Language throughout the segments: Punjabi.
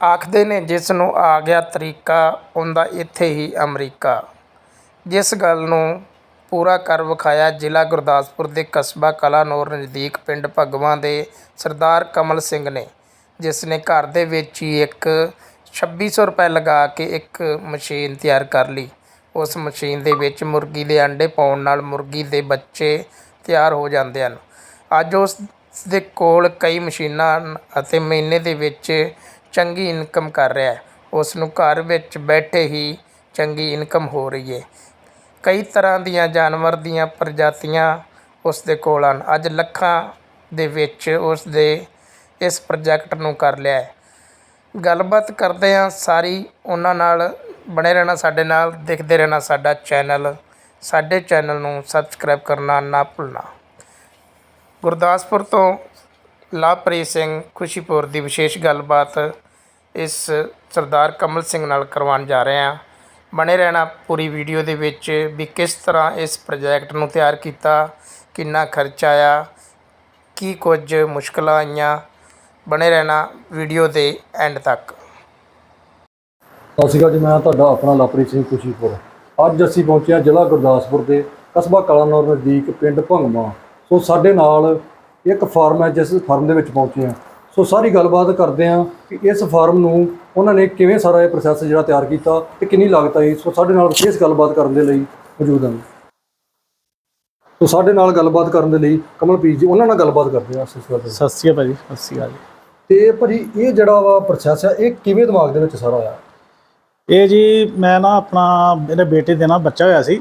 ਆਖਦੇ ਨੇ, ਜਿਸ ਨੂੰ ਆ ਗਿਆ ਤਰੀਕਾ, ਉਹਦਾ ਇੱਥੇ ਹੀ ਅਮਰੀਕਾ। ਜਿਸ ਗੱਲ ਨੂੰ ਪੂਰਾ ਕਰ ਵਿਖਾਇਆ ਜ਼ਿਲ੍ਹਾ ਗੁਰਦਾਸਪੁਰ ਦੇ ਕਸਬਾ ਕਲਾਨੌਰ ਨਜ਼ਦੀਕ ਪਿੰਡ ਭਗਵਾਂ ਦੇ ਸਰਦਾਰ ਕਮਲ ਸਿੰਘ ਨੇ, ਜਿਸ ਨੇ ਘਰ ਦੇ ਵਿੱਚ ਹੀ ਇੱਕ 2600 ਰੁਪਏ ਲਗਾ ਕੇ ਇੱਕ ਮਸ਼ੀਨ ਤਿਆਰ ਕਰ ਲਈ। ਉਸ ਮਸ਼ੀਨ ਦੇ ਵਿੱਚ ਮੁਰਗੀ ਦੇ ਅੰਡੇ ਪਾਉਣ ਨਾਲ ਮੁਰਗੀ ਦੇ ਬੱਚੇ ਤਿਆਰ ਹੋ ਜਾਂਦੇ ਹਨ। ਅੱਜ ਉਸ ਦੇ ਕੋਲ ਕਈ ਮਸ਼ੀਨਾਂ ਹਨ ਅਤੇ ਮਹੀਨੇ ਦੇ ਵਿੱਚ ਚੰਗੀ ਇਨਕਮ ਕਰ ਰਿਹਾ ਹੈ। ਉਸ ਨੂੰ ਘਰ ਵਿੱਚ ਬੈਠੇ ਹੀ ਚੰਗੀ ਇਨਕਮ ਹੋ ਰਹੀ ਹੈ। ਕਈ ਤਰ੍ਹਾਂ ਦੀਆਂ ਜਾਨਵਰ ਦੀਆਂ ਪ੍ਰਜਾਤੀਆਂ ਉਸ ਦੇ ਕੋਲ ਹਨ। ਅੱਜ ਲੱਖਾਂ ਦੇ ਵਿੱਚ ਉਸ ਦੇ ਇਸ ਪ੍ਰੋਜੈਕਟ ਨੂੰ ਕਰ ਲਿਆ ਗੱਲਬਾਤ ਕਰਦੇ ਹਾਂ ਸਾਰੀ। ਉਹਨਾਂ ਨਾਲ ਬਣੇ ਰਹਿਣਾ ਸਾਡੇ ਨਾਲ। ਦੇਖਦੇ ਰਹਿਣਾ ਸਾਡਾ ਚੈਨਲ। ਸਾਡੇ ਚੈਨਲ ਨੂੰ ਸਬਸਕ੍ਰਾਈਬ ਕਰਨਾ ਨਾ ਭੁੱਲਣਾ। ਗੁਰਦਾਸਪੁਰ ਤੋਂ ਲਵਪ੍ਰੀਤ ਸਿੰਘ ਖੁਸ਼ੀਪੁਰ ਦੀ ਵਿਸ਼ੇਸ਼ ਗੱਲਬਾਤ ਇਸ ਸਰਦਾਰ ਕਮਲ ਸਿੰਘ ਨਾਲ ਕਰਵਾਉਣ ਜਾ ਰਹੇ ਹਾਂ। ਬਣੇ ਰਹਿਣਾ ਪੂਰੀ ਵੀਡੀਓ ਦੇ ਵਿੱਚ ਵੀ ਕਿਸ ਤਰ੍ਹਾਂ ਇਸ ਪ੍ਰੋਜੈਕਟ ਨੂੰ ਤਿਆਰ ਕੀਤਾ, ਕਿੰਨਾ ਖਰਚਾ ਆਇਆ, ਕੀ ਕੁਝ ਮੁਸ਼ਕਲਾਂ ਆਈਆਂ। ਬਣੇ ਰਹਿਣਾ ਵੀਡੀਓ ਦੇ ਐਂਡ ਤੱਕ। ਸਤਿ ਸ਼੍ਰੀ ਅਕਾਲ ਜੀ, ਮੈਂ ਤੁਹਾਡਾ ਆਪਣਾ ਲਵਪ੍ਰੀਤ ਸਿੰਘ ਖੁਸ਼ੀਪੁਰ। ਅੱਜ ਅਸੀਂ ਪਹੁੰਚੇ ਹਾਂ ਜ਼ਿਲ੍ਹਾ ਗੁਰਦਾਸਪੁਰ ਦੇ ਕਸਬਾ ਕਲਾਨੌਰ ਨਜ਼ਦੀਕ ਪਿੰਡ ਭੰਗਮਾ। ਸੋ ਸਾਡੇ ਨਾਲ ਇੱਕ ਫਾਰਮ ਹੈ ਜਿਸ ਫਾਰਮ ਦੇ ਵਿੱਚ ਪਹੁੰਚੇ ਹਾਂ। ਸੋ ਸਾਰੀ ਗੱਲਬਾਤ ਕਰਦੇ ਹਾਂ ਕਿ ਇਸ ਫਾਰਮ ਨੂੰ ਉਹਨਾਂ ਨੇ ਕਿਵੇਂ ਸਾਰਾ ਇਹ ਪ੍ਰੋਸੈਸ ਜਿਹੜਾ ਤਿਆਰ ਕੀਤਾ ਤੇ ਕਿੰਨੀ ਲਾਗਤ ਆਈ। ਸੋ ਸਾਡੇ ਨਾਲ ਵਿਸ਼ੇਸ਼ ਗੱਲਬਾਤ ਕਰਨ ਦੇ ਲਈ ਮੌਜੂਦ ਹਨ ਸੋ ਸਾਡੇ ਨਾਲ ਗੱਲਬਾਤ ਕਰਨ ਦੇ ਲਈ ਕਮਲਪ੍ਰੀਤ ਜੀ ਉਹਨਾਂ ਨਾਲ ਗੱਲਬਾਤ ਕਰਦੇ ਹਾਂ। ਅਸੀਂ ਇਸ ਗੱਲ ਤੇ ਸਤਿ ਸ਼੍ਰੀ ਅਕਾਲ ਭਾਜੀ ਸਤਿ ਸ਼੍ਰੀ ਅਕਾਲ ਜੀ। ਤੇ ਭਾਜੀ ਇਹ ਜਿਹੜਾ ਵਾ ਪ੍ਰੋਸੈਸ ਹੈ ਇਹ ਕਿਵੇਂ ਦਿਮਾਗ ਦੇ ਵਿੱਚ ਸਾਰਾ ਆਇਆ? ਇਹ ਜੀ ਮੈਂ ਨਾ ਆਪਣਾ ਮੇਰੇ ਬੇਟੇ ਦੇ ਨਾ ਬੱਚਾ ਹੋਇਆ ਸੀ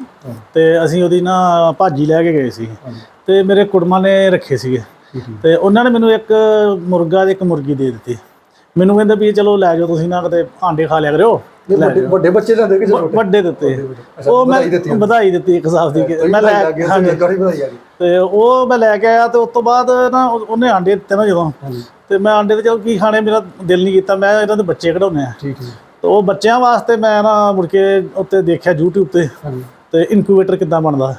ਤੇ ਅਸੀਂ ਉਹਦੀ ਨਾ ਭਾਜੀ ਲੈ ਕੇ ਗਏ ਸੀ। ਤੇ ਮੇਰੇ ਕੁੜਮਾ ਨੇ ਰੱਖੇ ਸੀਗੇ। ਤੇ ਉਹਨਾਂ ਨੇ ਮੈਨੂੰ ਇੱਕ ਮੁਰਗਾ ਤੇ ਇੱਕ ਮੁਰਗੀ ਦੇ ਦਿੱਤੀ। ਮੈਨੂੰ ਕਹਿੰਦੇ ਵੀ ਚਲੋ ਲੈ ਜਾਓ ਤੁਸੀਂ ਨਾ ਕਿਤੇ ਆਂਡੇ ਖਾ ਲਿਆ ਕਰਿਓ। ਵੱਡੇ ਬੱਚੇ ਲੈਂਦੇ ਕਿ ਛੋਟੇ? ਵੱਡੇ ਦਿੱਤੇ। ਉਹ ਮੈਂ ਵਧਾਈ ਦਿੱਤੀ ਇੱਕ ਹਿਸਾਬ ਦੀ ਮੈਂ ਲੈ ਹਾਂਜੀ। ਤੇ ਉਹ ਮੈਂ ਲੈ ਕੇ ਆਇਆ ਤੇ ਉਸ ਤੋਂ ਬਾਅਦ ਨਾ ਉਹ- ਉਹਨੇ ਆਂਡੇ ਦਿੱਤੇ ਨਾ ਜਦੋਂ। ਤੇ ਮੈਂ ਆਂਡੇ ਤੇ ਚਲ ਕੀ ਖਾਣੇ ਮੇਰਾ ਦਿਲ ਨਹੀਂ ਕੀਤਾ ਮੈਂ ਇਹਨਾਂ ਦੇ ਬੱਚੇ ਕਢਾਉਣੇ ਆ। ਠੀਕ ਠੀਕ। ਤੇ ਉਹ ਬੱਚਿਆਂ ਵਾਸਤੇ ਮੈਂ ਨਾ ਮੁੜ ਕੇ ਉੱਤੇ ਦੇਖਿਆ YouTube ਤੇ। ਤੇ ਇਨਕੂਬੇਟਰ ਕਿੱਦਾਂ ਬਣਦਾ।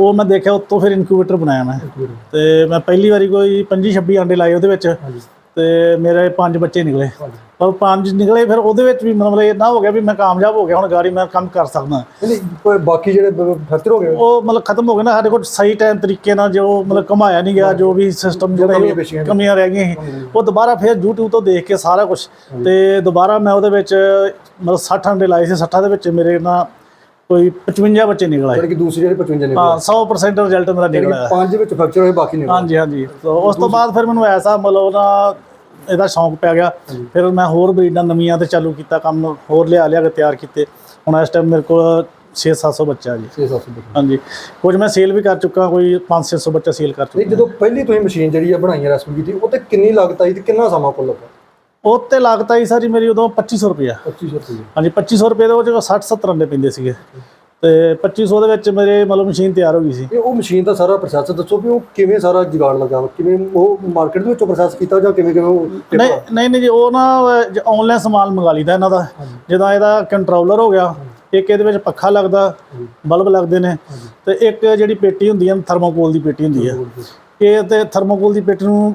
ਉਹ ਮੈਂ ਦੇਖਿਆ ਉੱਤੋਂ ਫਿਰ ਇਨਕੂਬੇਟਰ ਬਣਾਇਆ ਮੈਂ। ਤੇ ਮੈਂ ਪਹਿਲੀ ਵਾਰੀ ਕੋਈ 25 26 ਆਂਡੇ ਲਾਏ ਉਹਦੇ ਵਿੱਚ। ਤੇ ਮੇਰੇ ਪੰਜ ਬੱਚੇ ਨਿਕਲੇ। ਪਰ ਪੰਜ ਨਿਕਲੇ ਫਿਰ ਉਹਦੇ ਵਿੱਚ ਵੀ ਮਤਲਬ ਇਹ ਨਾ ਹੋ ਗਿਆ ਵੀ ਮੈਂ ਕਾਮਯਾਬ ਹੋ ਗਿਆ ਹੁਣ ਗਾੜੀ ਮੈਂ ਕੰਮ ਕਰ ਸਕਦਾ। ਨਹੀਂ, ਬਾਕੀ ਜਿਹੜੇ ਫਰਤਰ ਹੋ ਗਏ? ਉਹ ਮਤਲਬ ਖਤਮ ਹੋ ਗਏ ਨਾ ਸਾਡੇ ਕੋਲ ਸਹੀ ਟਾਈਮ ਤਰੀਕੇ ਨਾਲ ਜੋ ਮਤਲਬ ਕਮਾਇਆ ਨਹੀਂ ਗਿਆ ਜੋ ਵੀ ਸਿਸਟਮ ਜਿਹੜਾ ਕਮੀਆਂ ਰਹਿ ਗਈਆਂ ਉਹ ਦੁਬਾਰਾ ਫਿਰ YouTube ਤੋਂ ਦੇਖ ਕੇ ਸਾਰਾ ਕੁਝ ਤੇ ਦੁਬਾਰਾ ਮੈਂ ਉਹਦੇ ਵਿੱਚ ਮਤਲਬ 60 ਆਂਡੇ ਲਾਏ ਸੀ 60 ਦੇ ਵਿੱਚ ਮੇਰੇ ਨਾ ਕੋਈ 55 ਬੱਚੇ ਨਿਕਲ ਆਏ। ਕਿ ਦੂਸਰੀ ਜਿਹੜੇ 55 ਨੇ ਹਾਂ 100% ਰਿਜ਼ਲਟ ਮੇਰਾ ਨਿਕਲ ਆਇਆ। ਪੰਜ ਵਿੱਚ ਫਰਕਚਰ ਹੋਏ ਬਾਕੀ ਨੇ ਹਾਂਜੀ ਹਾਂਜੀ। ਤਾਂ ਉਸ ਤੋਂ ਬਾਅਦ ਫਿਰ ਮੈਨੂੰ ਐਸਾ ਮਤਲਬ ਨਾ ਇਹਦਾ ਸ਼ੌਂਕ ਪੈ ਗਿਆ। ਫਿਰ ਮੈਂ ਹੋਰ ਬਰੀਡਾਂ ਨਵੀਆਂ ਤੇ ਚਾਲੂ ਕੀਤਾ ਕੰਮ ਹੋਰ ਲਿਆ ਲਿਆ ਕੇ ਤਿਆਰ ਕੀਤੇ। ਹੁਣ ਇਸ ਟਾਈਮ ਮੇਰੇ ਕੋਲ 6-700 ਬੱਚਾ ਜੀ। 6-700 ਬੱਚੇ। ਹਾਂਜੀ। ਕੁਝ ਮੈਂ ਸੇਲ ਵੀ ਕਰ ਚੁੱਕਾ ਕੋਈ 5-600 ਬੱਚਾ ਸੇਲ ਕਰ ਚੁੱਕਾ। ਜਦੋਂ ਪਹਿਲੀ ਤੁਸੀਂ ਮਸ਼ੀਨ ਜਿਹੜੀ ਆ ਬਣਾਈ ਹੈ ਰੈਸਪੀ ਕੀਤੀ ਉਹ ਤੇ ਕਿੰਨੀ ਲਾਗਤ ਆਈ ਤੇ ਕਿੰਨਾ ਸਮਾਂ ਕੋਲ ਲੱਗਾ? ਉਹ ਤੇ ਲਾਗਤ ਆਈ ਸਾਰੀ ਮੇਰੀ ਉਦੋਂ 2500 ਰੁਪਇਆ। 2500 ਰੁਪਏ ਹਾਂਜੀ 2500 ਰੁਪਏ ਦੇ ਉਹ 60-70 ਅੰਡੇ ਪੈਂਦੇ ਸੀਗੇ। ਤੇ 2500 ਦੇ ਵਿੱਚ ਮੇਰੇ ਮਤਲਬ ਮਸ਼ੀਨ ਤਿਆਰ ਹੋ ਗਈ ਸੀ। ਇਹ ਉਹ ਮਸ਼ੀਨ ਦਾ ਸਾਰਾ ਪ੍ਰੋਸੈਸ ਦੱਸੋ ਵੀ ਉਹ ਕਿਵੇਂ ਸਾਰਾ ਜੁਗਾੜ ਲੱਗਾ? ਕਿਵੇਂ ਉਹ ਮਾਰਕੀਟ ਦੇ ਵਿੱਚੋਂ ਪ੍ਰੋਸੈਸ ਕੀਤਾ ਜਾਂ ਕਿਵੇਂ ਕਿਵੇਂ ਉਹ ਨਹੀਂ ਨਹੀਂ ਨਹੀਂ ਜੀ ਉਹ ਨਾ ਆਨਲਾਈਨ ਸਮਾਨ ਮੰਗਾ ਲਈਦਾ ਇਹਨਾਂ ਦਾ। ਜਦੋਂ ਇਹਦਾ ਕੰਟਰੋਲਰ ਹੋ ਗਿਆ ਇੱਕ ਇਹਦੇ ਵਿੱਚ ਪੱਖਾ ਲੱਗਦਾ ਬਲਬ ਲੱਗਦੇ ਨੇ ਤੇ ਇੱਕ ਜਿਹੜੀ ਪੇਟੀ ਹੁੰਦੀ ਹੈ ਥਰਮੋਕੋਲ ਦੀ ਪੇਟੀ ਹੁੰਦੀ ਹੈ ਇਹ ਤੇ ਥਰਮੋਕੋਲ ਦੀ ਪੇਟੀ ਨੂੰ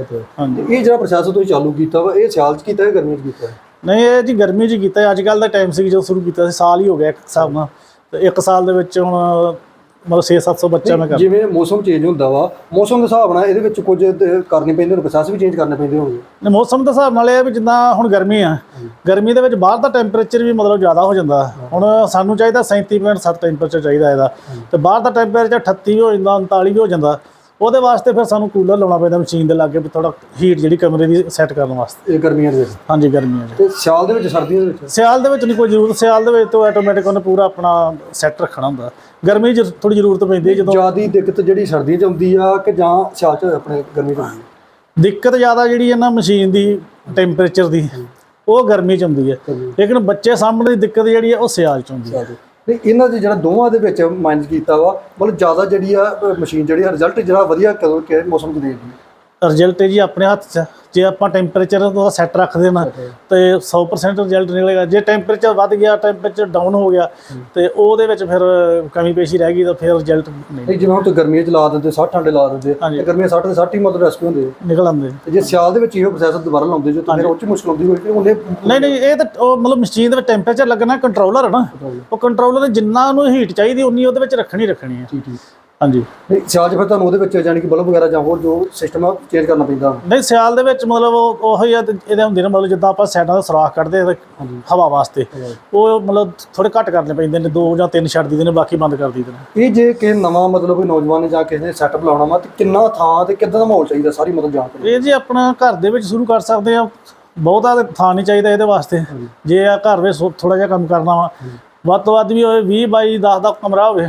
ਅੱਛਾ ਹਾਂਜੀ। ਇਹ ਜਿਹੜਾ ਪ੍ਰੋਸੈਸ ਤੁਸੀਂ ਚਾਲੂ ਕੀਤਾ ਵਾ ਇਹ ਸਿਆਲ ਚ ਕੀਤਾ ਹੈ ਗਰਮੀ ਚ ਕੀਤਾ? ਹੈ ਨਹੀਂ ਇਹ ਜੀ ਗਰਮੀ 'ਚ ਕੀਤਾ ਹੈ। ਅੱਜ ਕੱਲ ਦਾ ਟਾਈਮ ਸੀ ਜਦੋਂ ਸ਼ੁਰੂ ਕੀਤਾ ਸੀ ਸਾਲ ਹੀ ਹੋ ਗਿਆ ਇੱਕ ਹਿਸਾਬ ਨਾਲ। ਤੇ ਇੱਕ ਸਾਲ ਦੇ ਵਿੱਚ ਹੁਣ ਮਤਲਬ 6-700 ਬੱਚਾ ਮੈਂ ਕਰ ਜਿਵੇਂ ਮੌਸਮ ਚੇਂਜ ਹੁੰਦਾ ਵਾ ਮੌਸਮ ਦੇ ਹਿਸਾਬ ਨਾਲ ਇਹਦੇ ਵਿੱਚ ਕੁਝ ਤੇ ਕਰਨੇ ਪੈਂਦੇ ਨੇ ਪ੍ਰੋਸੈਸ ਵੀ ਚੇਂਜ ਕਰਨੇ ਪੈਂਦੇ ਹੋਣਗੇ। ਨੇ ਮੌਸਮ ਦੇ ਹਿਸਾਬ ਨਾਲ ਇਹ ਵੀ ਜਿੱਦਾਂ ਹੁਣ ਗਰਮੀ ਆ ਗਰਮੀ ਦੇ ਵਿੱਚ ਬਾਹਰ ਦਾ ਟੈਂਪਰੇਚਰ ਵੀ ਮਤਲਬ ਜ਼ਿਆਦਾ ਹੋ ਜਾਂਦਾ। ਹੁਣ ਸਾਨੂੰ ਚਾਹੀਦਾ 37.7 ਟੈਂਪਰੇਚਰ ਚਾਹੀਦਾ ਇਹਦਾ। ਤੇ ਬਾਹਰ ਦਾ ਟੈਂਪਰੇਚਰ 38 ਵੀ ਹੋ ਜਾਂਦਾ 39 ਵੀ ਹੋ ਜਾਂਦਾ। ਉਹਦੇ ਵਾਸਤੇ ਫਿਰ ਸਾਨੂੰ ਕੂਲਰ ਲਾਉਣਾ ਪੈਂਦਾ ਮਸ਼ੀਨ ਦੇ ਲਾਗੇ ਵੀ ਥੋੜਾ ਹੀਟ ਜਿਹੜੀ ਕਮਰੇ ਦੀ ਸੈੱਟ ਕਰਨ ਵਾਸਤੇ। ਇਹ ਗਰਮੀਆਂ ਦੇ ਵਿੱਚ? ਹਾਂਜੀ ਗਰਮੀਆਂ 'ਚ ਤੇ ਸਿਆਲ ਦੇ ਵਿੱਚ ਸਰਦੀਆਂ ਦੇ ਵਿੱਚ? ਸਿਆਲ ਦੇ ਵਿੱਚ ਨਹੀਂ ਕੋਈ ਜ਼ਰੂਰਤ ਸਿਆਲ ਦੇ ਵਿੱਚ ਤਾਂ ਆਟੋਮੈਟਿਕ ਉਹਨੇ ਪੂਰਾ ਆਪਣਾ ਸੈੱਟ ਰੱਖਣਾ ਹੁੰਦਾ। ਗਰਮੀ 'ਚ ਥੋੜੀ ਜ਼ਰੂਰਤ ਪੈਂਦੀ ਹੈ ਜਦੋਂ ਜਿਆਦੀ ਦਿੱਕਤ ਜਿਹੜੀ ਸਰਦੀਆਂ ਚ ਆਉਂਦੀ ਆ ਕਿ ਜਾਂ ਸਿਆਲ ਚ ਆਪਣੇ ਗਰਮੀ ਚ ਆਉਂਦੀ ਦਿੱਕਤ ਜ਼ਿਆਦਾ ਜਿਹੜੀ ਹੈ ਨਾ ਮਸ਼ੀਨ ਦੀ ਟੈਂਪਰੇਚਰ ਦੀ ਉਹ ਗਰਮੀ ਚ ਹੁੰਦੀ ਹੈ। ਲੇਕਿਨ ਬੱਚੇ ਸਾਹਮਣੇ ਦੀ ਦਿੱਕਤ ਜਿਹੜੀ ਹੈ ਉਹ ਸਿਆਲ ਚ ਹੁੰਦੀ ਹੈ। ਤੇ ਇਹਨਾਂ ਦੇ ਜਿਹੜਾ ਦੋਵਾਂ ਦੇ ਵਿੱਚ ਮਾਈਨਸ ਕੀਤਾ ਵਾ, ਮਤਲਬ ਜ਼ਿਆਦਾ ਜਿਹੜੀ ਆ ਮਸ਼ੀਨ ਜਿਹੜੀ ਆ ਰਿਜ਼ਲਟ ਜਿਹੜਾ ਵਧੀਆ ਕਦੋਂ ਕਿ ਮੌਸਮ ਚ ਦੇਗੀ ਰਿਜ਼ਲਟ ਜੀ ਆਪਣੇ ਹੱਥ 'ਚ ਹੈ। ਜੇ ਆਪਾਂ ਟੈਂਪਰੇਚਰ ਉਹਦਾ ਸੈੱਟ ਰੱਖਦੇ ਨਾ ਤੇ 100% ਰਿਜ਼ਲਟ ਨਿਕਲੇਗਾ। ਜੇ ਟੈਂਪਰੇਚਰ ਵੱਧ ਗਿਆ ਟੈਂਪਰੇਚਰ ਡਾਊਨ ਹੋ ਗਿਆ ਤੇ ਉਹਦੇ ਵਿੱਚ ਫਿਰ ਕਮੀ ਪੇਸ਼ੀ ਰਹਿ ਗਈ ਤਾਂ ਫਿਰ ਰਿਜ਼ਲਟ ਨਹੀਂ ਜਿਵੇਂ ਹੁਣ ਤੇ ਗਰਮੀਆਂ ਚ ਲਾ ਦਿੰਦੇ 60 ਠੰਡੇ ਲਾ ਦਿੰਦੇ। ਤੇ ਗਰਮੀਆਂ 60 ਤੇ 60 ਹੀ ਮਤਲਬ ਰੈਸਪੀ ਹੁੰਦੇ। ਨਿਕਲ ਆਉਂਦੇ। ਤੇ ਜੇ ਸਿਆਲ ਦੇ ਵਿੱਚ ਇਹੋ ਪ੍ਰੋਸੈਸਰ ਦੁਬਾਰਾ ਲਾਉਂਦੇ ਜੋ ਤਾਂ ਫਿਰ ਉਹ ਚ ਮੁਸ਼ਕਲ ਆਉਂਦੀ ਹੋਈ ਕਿ ਉਹਨੇ ਨਹੀਂ ਨਹੀਂ ਇਹ ਤਾਂ ਉਹ ਮਤਲਬ ਮਸ਼ੀਨ ਦੇ ਵਿੱਚ ਟੈਂਪਰੇਚਰ ਲੱਗਣਾ ਕੰਟਰੋਲਰ ਹੈ ਨਾ। ਉਹ ਕੰਟਰੋਲਰ ਜਿੰਨਾ ਉਹਨੂੰ ਹੀਟ ਚਾਹੀਦੀ ਉਨੀ ਉਹਦੇ ਵਿੱਚ ਰੱਖਣੀ ਰੱਖਣੀ ਹੈ ਠੀਕ ਠੀਕ। ਹਾਂਜੀ। ਨਹੀਂ ਸਿਆਲ ਚ ਫਿਰ ਤੁਹਾਨੂੰ ਉਹਦੇ ਵਿੱਚ ਯਾਨੀ ਕਿ ਬਲਬ ਵਗੈਰਾ ਜਾਂ ਹੋਰ ਜੋ ਸਿਸਟਮ ਆ ਚੇਂਜ ਕਰਨਾ ਪੈਂਦਾ। ਨਹੀਂ ਸਿਆਲ ਦੇ ਵਿੱਚ ਮਤਲਬ ਉਹ ਉਹ ਆ ਤੇ ਇਹਦੇ ਹੁੰਦੇ ਨੇ ਮਤਲਬ ਜਿੱਦਾਂ ਆਪਾਂ ਸਾਈਡਾਂ ਦਾ ਸੁਰਾਖ ਕੱਢਦੇ ਆ ਹਵਾ ਵਾਸਤੇ। ਉਹ ਮਤਲਬ ਥੋੜੇ ਘੱਟ ਕਰਨੇ ਪੈਂਦੇ ਨੇ ਦੋ ਜਾਂ ਤਿੰਨ ਛੱਡ ਦਿੰਦੇ ਨੇ ਬਾਕੀ ਬੰਦ ਕਰ ਦਿੰਦੇ ਨੇ। ਇਹ ਜੇ ਕਿ ਨਵਾਂ ਮਤਲਬ ਕੋਈ ਨੌਜਵਾਨ ਨੇ ਜਾਂ ਕਿਸੇ ਨੇ ਸੈਟਅਪ ਲਾਉਣਾ ਵਾ ਤੇ ਕਿੰਨਾ ਥਾਂ ਤੇ ਕਿੱਦਾਂ ਦਾ ਮਾਹੌਲ ਚਾਹੀਦਾ ਸਾਰੀ ਮਤਲਬ ਜਾਣਕਾਰੀ ਇਹ ਜੀ ਆਪਣਾ ਘਰ ਦੇ ਵਿੱਚ ਸ਼ੁਰੂ ਕਰ ਸਕਦੇ ਆ ਬਹੁਤਾ ਥਾਂ ਨਹੀਂ ਚਾਹੀਦਾ ਇਹਦੇ ਵਾਸਤੇ। ਜੇ ਆ ਘਰ ਵਿੱਚ ਥੋੜਾ ਜਿਹਾ ਕੰਮ ਕਰਨਾ ਵਾ ਵੱਧ ਤੋਂ ਵੱਧ ਵੀ ਹੋਵੇ 20 ਬਾਈ 10 ਦਾ ਕਮਰਾ ਹੋਵੇ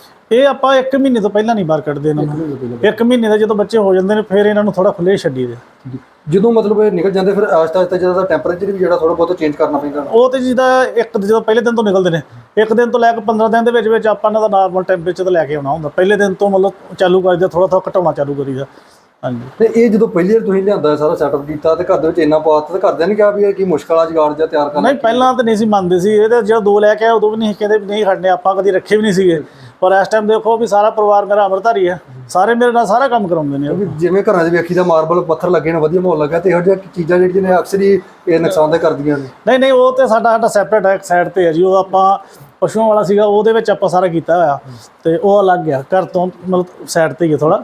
ਇਹ ਆਪਾਂ 1 ਮਹੀਨੇ ਤੋਂ ਪਹਿਲਾਂ ਨਹੀਂ ਬਾਹਰ ਕੱਢਦੇ ਇਹਨਾਂ ਨੂੰ। ਇੱਕ ਮਹੀਨੇ ਦਾ ਜਦੋਂ ਬੱਚੇ ਹੋ ਜਾਂਦੇ ਨੇ ਫਿਰ ਇਹਨਾਂ ਨੂੰ ਥੋੜਾ ਖੁੱਲੇ ਛੱਡੀ ਦੇ। ਜਦੋਂ ਮਤਲਬ ਇਹ ਨਿਕਲ ਜਾਂਦੇ ਫਿਰ ਆਸਤਾ ਆਸਤਾ ਜਿਹੜਾ ਟੈਂਪਰੇਚਰ ਵੀ ਜਿਹੜਾ ਥੋੜਾ ਬਹੁਤਾ ਚੇਂਜ ਕਰਨਾ ਪੈਂਦਾ। ਉਹ ਤੇ ਜਿਹਦਾ ਇੱਕ ਜਦੋਂ ਪਹਿਲੇ ਦਿਨ ਤੋਂ ਨਿਕਲਦੇ ਨੇ ਇੱਕ ਦਿਨ ਤੋਂ ਲੈ ਕੇ 15 ਦਿਨ ਦੇ ਵਿੱਚ ਵਿੱਚ ਆਪਾਂ ਇਹਨਾਂ ਦਾ ਨਾਰਮਲ ਟੈਂਪਰੇਚਰ ਤੇ ਲੈ ਕੇ ਆਉਣਾ ਹੁੰਦਾ। ਪਹਿਲੇ ਦਿਨ ਤੋਂ ਮਤਲਬ ਚਾਲੂ ਕਰੀਦਾ ਥੋੜਾ ਥੋੜਾ ਘਟਾਉਣਾ ਚਾਲੂ ਕਰੀਦਾ। ਹਾਂਜੀ। ਤੇ ਇਹ ਜਦੋਂ ਪਹਿਲੀ ਵਾਰ ਤੁਸੀਂ ਲਿਆਂਦਾ ਸਾਰਾ ਸੈਟਅਪ ਕੀਤਾ ਤੇ ਘਰ ਦੇ ਵਿੱਚ ਇੰਨਾ ਪਾਤਾ ਤੇ ਘਰਦਿਆਂ ਨੇ ਕਿਹਾ ਵੀ ਇਹ ਕੀ ਮੁਸ਼ਕਲ ਆ ਜਗਾੜ ਜਾਂ ਤਿਆਰ ਕਰਨਾ? ਨਹੀਂ ਪਹਿਲਾਂ ਤਾਂ ਨਹੀਂ ਸੀ ਮੰਨਦੇ ਸੀ। ਇਹ ਤਾਂ ਜਦੋਂ ਦੋ ਲੈ ਕੇ ਆਏ ਉਦੋਂ ਵੀ ਨਹੀਂ ਕਹਿੰਦੇ ਵੀ ਨਹੀਂ ਖੜਨੇ ਆਪਾਂ ਕਦੀ ਰੱਖੇ ਵੀ ਨਹੀਂ ਸੀਗੇ। ਪਰ ਇਸ ਟਾਈਮ ਦੇਖੋ ਵੀ ਸਾਰਾ ਪਰਿਵਾਰ ਮੇਰਾ ਅਮਰਧਾਰੀ ਹੈ। ਸਾਰੇ ਮੇਰੇ ਨਾਲ ਸਾਰਾ ਕੰਮ ਕਰਾਉਂਦੇ ਨੇ ਜਿਵੇਂ ਘਰਾਂ 'ਚ ਵੇਖੀ ਦਾ ਮਾਰਬਲ ਪੱਥਰ ਲੱਗੇ ਨੇ ਵਧੀਆ ਮਾਹੌਲ ਲੱਗਾ ਤੇ ਇਹੋ ਜਿਹੀਆਂ ਚੀਜ਼ਾਂ ਜਿਹੜੀਆਂ ਨੇ ਅਕਸਰ ਹੀ ਇਹ ਨੁਕਸਾਨਦਾਇਕ ਕਰਦੀਆਂ ਨੇ। ਨਹੀਂ ਨਹੀਂ ਉਹ ਤੇ ਸਾਡਾ ਸਾਡਾ ਸੈਪਰੇਟ ਹੈ ਸਾਈਡ ਤੇ ਹੈ ਜੀ। ਉਹ ਆਪਾਂ ਪਸ਼ੂਆਂ ਵਾਲਾ ਸੀਗਾ ਉਹਦੇ ਵਿੱਚ ਆਪਾਂ ਸਾਰਾ ਕੀਤਾ ਹੋਇਆ। ਤੇ ਉਹ ਅਲੱਗ ਗਿਆ ਘਰ ਤੋਂ ਮਤਲਬ ਸਾਈਡ ਤੇ ਹੀ ਹੈ ਥੋੜਾ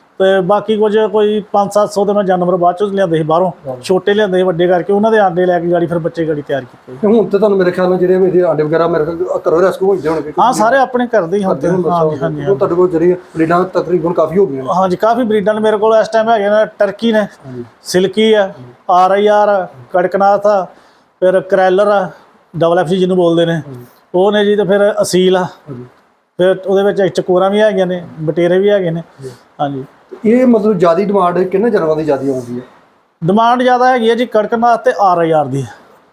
ਤੇ ਬਾਕੀ ਕੁਝ ਕੋਈ 5-700 ਦੇ ਮੈਂ ਜਾਨਵਰ ਬਾਅਦ ਚੋਂ ਲਿਆਂਦੇ ਸੀ ਬਾਹਰੋਂ ਛੋਟੇ ਲਿਆਂਦੇ ਸੀ ਵੱਡੇ ਕਰਕੇ ਉਹਨਾਂ ਦੇ ਆਂਡੇ ਲੈ ਕੇ ਗਾੜੀ ਫਿਰ ਬੱਚੇ ਗਾੜੀ ਤਿਆਰ ਕੀਤੇ। ਤੇ ਹੁਣ ਤੇ ਤੁਹਾਨੂੰ ਮੇਰੇ ਖਿਆਲ ਨਾਲ ਜਿਹੜੇ ਇਹਦੇ ਆਂਡੇ ਵਗੈਰਾ ਮੇਰੇ ਘਰੋਂ ਰੈਸਕਿਊ ਹੋ ਜਾਂਦੇ ਹੋਣਗੇ ਹਾਂ ਸਾਰੇ ਆਪਣੇ ਘਰ ਦੇ ਹੀ ਹੁੰਦੇ ਹੁਣ ਹਾਂਜੀ ਉਹ ਤੁਹਾਡੇ ਕੋਲ ਜਿਹੜੀ ਬਰੀਡਾਂ ਤਕਰੀਬਨ ਕਾਫੀ ਹੋ ਗਈਆਂ ਹਾਂਜੀ ਕਾਫੀ ਬਰੀਡਾਂ ਨੇ ਮੇਰੇ ਕੋਲ ਇਸ ਟਾਈਮ ਹੈਗੇ ਨੇ ਟਰਕੀ ਨੇ ਸਿਲਕੀ ਆ ਆਰ ਆਈ ਆਰ ਕੜਕਨਾਥ ਆ ਫਿਰ ਕਰੈਲਰ ਆ ਡਬਲ ਐਫ ਸੀ ਜਿਹਨੂੰ ਬੋਲਦੇ ਨੇ। ਉਹ ਨੇ ਜੀ ਤੇ ਫਿਰ ਅਸੀਲ ਆ। ਫਿਰ ਉਹਦੇ ਵਿੱਚ ਚਕੋਰਾਂ ਵੀ ਹੈਗੀਆਂ ਨੇ ਬਟੇਰੇ ਵੀ ਹੈਗੇ ਨੇ। ਹਾਂਜੀ। ਇਹ ਮਤਲਬ ਜਿਆਦੀ ਡਿਮਾਂਡ ਕਿੰਨੇ ਜਾਨਵਰਾਂ ਦੀ ਜਿਆਦੀ ਆਉਂਦੀ ਹੈ? ਡਿਮਾਂਡ ਜ਼ਿਆਦਾ ਹੈਗੀ ਹੈ ਜੀ ਕੜਕਨਾਥ ਤੇ ਆਰ ਆਈ ਆਰ ਦੀ।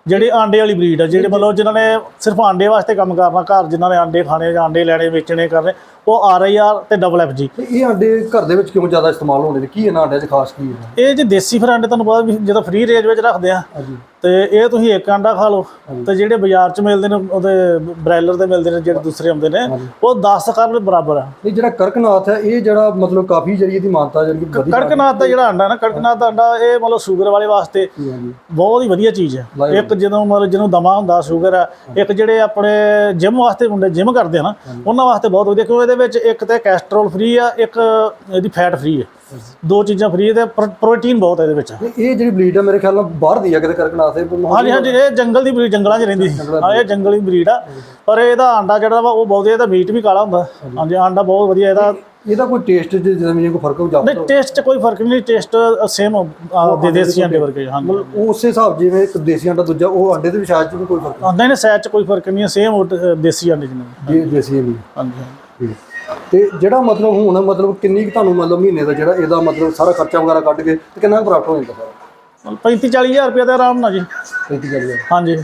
ਜਿਹੜੀ ਆਂਡੇ ਵਾਲੀ ਬਰੀਡ ਆ ਜਿਹੜੇ ਮਤਲਬ ਜਿਨ੍ਹਾਂ ਨੇ ਸਿਰਫ ਆਂਡੇ ਵਾਸਤੇ ਕੰਮ ਕਰਨਾ ਘਰ ਜਿਨ੍ਹਾਂ ਨੇ ਆਂਡੇ ਖਾਣੇ ਜਾਂ ਆਂਡੇ ਲੈਣੇ ਵੇਚਣੇ ਕਰਨੇ ਉਹ ਆਰ ਆਈ ਆਰ ਤੇ ਡਬਲ ਐਫ ਜੀ ਤੇ ਇਹ ਆਂਡੇ ਘਰ ਦੇ ਵਿੱਚ ਕਿਉਂ ਜ਼ਿਆਦਾ ਇਸਤੇਮਾਲ ਹੁੰਦੇ ਨੇ? ਕੀ ਇਹਨਾਂ ਆਂਡਿਆਂ 'ਚ ਖਾਸ ਕੀ ਹੈ? ਇਹ ਜੀ ਦੇਸੀ ਫਿਰ ਆਂਡੇ ਤੁਹਾਨੂੰ ਪਤਾ ਵੀ ਜਦੋਂ ਫ੍ਰੀ ਰੇਂਜ ਵਿੱਚ ਰੱਖਦੇ ਆ ਹਾਂਜੀ। ਤੇ ਇਹ ਤੁਸੀਂ ਇੱਕ ਆਂਡਾ ਖਾ ਲਓ ਤੇ ਜਿਹੜੇ ਬਾਜ਼ਾਰ 'ਚ ਮਿਲਦੇ ਨੇ ਉਹਦੇ ਬ੍ਰਾਇਲਰ ਦੇ ਮਿਲਦੇ ਨੇ ਜਿਹੜੇ ਦੂਸਰੇ ਆਉਂਦੇ ਨੇ ਉਹ 10 ਕਰਨ ਬਰਾਬਰ ਆ। ਇਹ ਜਿਹੜਾ ਕਰਕਨਾਥ ਹੈ ਇਹ ਜਿਹੜਾ ਮਤਲਬ ਕਾਫੀ ਜਿਹੜੀ ਇਹਦੀ ਮਾਨਤਾ ਜਿਹੜੀ ਕਿ ਵਧੀਆ ਕੜਕਨਾਥ ਦਾ ਜਿਹੜਾ ਆਂਡਾ ਨਾ ਕੜਕਨਾਥ ਦਾ ਆਂਡਾ ਇਹ ਮਤਲਬ ਸ਼ੂਗਰ ਵਾਲੇ ਵਾਸਤੇ ਬਹੁਤ ਹੀ ਵਧੀਆ ਚੀਜ਼ ਹੈ। ਇੱਕ ਜਦੋਂ ਮਤਲਬ ਜਿਹਨੂੰ ਦਮਾ ਹੁੰਦਾ ਸ਼ੂਗਰ ਆ ਇੱਕ ਜਿਹੜੇ ਆਪਣੇ ਜਿਮ ਵਾਸਤੇ ਮੁੰਡੇ ਜਿਮ ਕਰਦੇ ਆ ਨਾ ਉਹਨਾਂ ਵਾਸਤੇ ਬਹੁਤ ਵਧੀਆ ਕਿਉਂ ਇਹਦੇ ਵਿੱਚ ਇੱਕ ਤੇ ਕੈਸਟਰੋਲ ਫ੍ਰੀ ਆ ਇੱਕ ਇਹਦੀ ਫੈਟ ਫ੍ਰੀ ਹੈ ਦੋ ਚੀਜ਼ਾਂ ਫ੍ਰੀ ਤੇ ਪ੍ਰੋਟੀਨ ਬਹੁਤ ਹੈ ਇਹਦੇ ਵਿੱਚ। ਇਹ ਜਿਹੜੀ ਬਲੀਡ ਹੈ ਮੇਰੇ ਖਿਆਲ ਨਾਲ ਬਾਹਰ ਦੀ ਆ ਕਿਤੇ ਕਰਕਨਾਥ ਦੇ ਹਾਂਜੀ ਹਾਂਜੀ ਇਹ ਜੰਗਲ ਦੀ ਬਰੀਡ ਜੰਗਲਾਂ 'ਚ ਰਹਿੰਦੀ ਸੀ। ਹਾਂ ਇਹ ਜੰਗਲੀ ਬਰੀਡ ਆ। ਪਰ ਇਹਦਾ ਆਂਡਾ ਜਿਹੜਾ ਵਾ ਉਹ ਬਹੁਤ ਇਹਦਾ ਮੀਟ ਵੀ ਕਾਲਾ ਹੁੰਦਾ। ਹਾਂਜੀ ਆਂਡਾ ਬਹੁਤ ਵਧੀਆ ਇਹਦਾ ਇਹਦਾ ਕੋਈ ਟੇਸਟ ਚ ਜਿਵੇਂ ਕੋਈ ਫ਼ਰਕ ਹੋ ਜਾਂਦਾ ਨਹੀਂ ਟੇਸਟ 'ਚ ਕੋਈ ਫ਼ਰਕ ਨਹੀਂ ਟੇਸਟ ਸੇਮ ਦੇ ਦੇਸੀ ਆਂਡੇ ਵਰਗੇ ਹਾਂਜੀ ਉਹ ਉਸੇ ਹਿਸਾਬ ਜਿਵੇਂ ਇੱਕ ਦੇਸੀ ਆਂਡਾ ਦੂਜਾ ਉਹ ਆਂਡੇ ਦੇ ਵਿਸ਼ਾਜ ਚ ਵੀ ਕੋਈ ਫ਼ਰਕ ਨਹੀਂ। ਨਹੀਂ ਸਾਈਜ਼ 'ਚ ਕੋਈ ਫ਼ਰਕ ਨਹੀਂ ਹੈ ਸੇਮ ਦੇਸੀ ਆਂਡੇ ਜਿੰਨੇ ਦੇਸੀ ਹਾਂਜੀ ਹਾਂਜੀ। ਤੇ ਜਿਹੜਾ ਮਤਲਬ ਹੁਣ ਮਤਲਬ ਕਿੰਨੀ ਕੁ ਤੁਹਾਨੂੰ ਮਤਲਬ ਮਹੀਨੇ ਦਾ ਜਿਹੜਾ ਇਹਦਾ ਮਤਲਬ ਸਾਰਾ ਖਰਚਾ ਵਗੈਰਾ ਕੱਢ ਕੇ ਤੇ ਕਿੰਨਾ ਪ੍ਰਾਪਤ ਹੋ ਜਾਂਦਾ ਸਾਰਾ? ਮਤਲਬ 35 40 ਹਜ਼ਾਰ ਰੁਪਏ ਦਾ ਆਰਾਮ ਨਾਲ ਜੀ। 35 ਗੱਲ ਹਾਂਜੀ।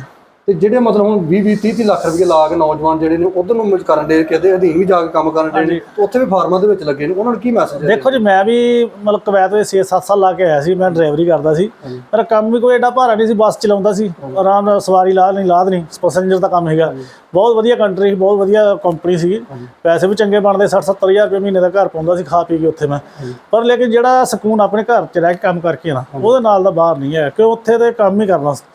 ਤੇ ਜਿਹੜੇ ਮਤਲਬ ਹੁਣ 20 20 30 30 ਲੱਖ ਰੁਪਏ ਲਾ ਕੇ ਨੌਜਵਾਨ ਜਿਹੜੇ ਨੇ ਉਧਰ ਨੂੰ ਕਰਨ ਦੇ ਕਿਤੇ ਅਧੀਨ ਵੀ ਜਾ ਕੇ ਕੰਮ ਕਰਨ ਦੇ ਨੇ ਤੇ ਉੱਥੇ ਵੀ ਫਾਰਮਾਂ ਦੇ ਵਿੱਚ ਲੱਗੇ ਨੇ ਉਹਨਾਂ ਨੂੰ ਕੀ ਮੈਸੇਜ ਹੈ? ਦੇਖੋ ਜੀ ਮੈਂ ਵੀ ਮਤਲਬ ਕਵੈਤ ਵਿੱਚ 6-7 ਸਾਲ ਲਾ ਕੇ ਆਇਆ ਸੀ ਮੈਂ ਡਰਾਈਵਰੀ ਕਰਦਾ ਸੀ। ਪਰ ਕੰਮ ਵੀ ਕੋਈ ਐਡਾ ਭਾਰਾ ਨਹੀਂ ਸੀ ਬੱਸ ਚਲਾਉਂਦਾ ਸੀ ਆਰਾਮ ਨਾਲ ਸਵਾਰੀ ਲਾ ਨਹੀਂ ਲਾਦ ਨਹੀਂ ਪੈਸੇਂਜਰ ਦਾ ਕੰਮ ਹੈਗਾ। ਬਹੁਤ ਵਧੀਆ ਕੰਟਰੀ ਸੀ ਬਹੁਤ ਵਧੀਆ ਕੰਪਨੀ ਸੀ ਪੈਸੇ ਵੀ ਚੰਗੇ ਬਣਦੇ 60-70 ਹਜ਼ਾਰ ਰੁਪਏ ਮਹੀਨੇ ਦਾ ਘਰ ਪਾਉਂਦਾ ਸੀ ਖਾ ਪੀ ਕੇ ਉੱਥੇ ਮੈਂ। ਪਰ ਲੇਕਿਨ ਜਿਹੜਾ ਸਕੂਨ ਆਪਣੇ ਘਰ 'ਚ ਰਹਿ ਕੇ ਕੰਮ ਕਰਕੇ ਨਾ ਉਹਦੇ ਨਾਲ ਦਾ ਬਾਹਰ ਨਹੀਂ ਹੈ ਕਿਉਂ ਉੱਥੇ ਤੇ ਕੰਮ ਹੀ ਕਰਨਾ ਸੌਂ।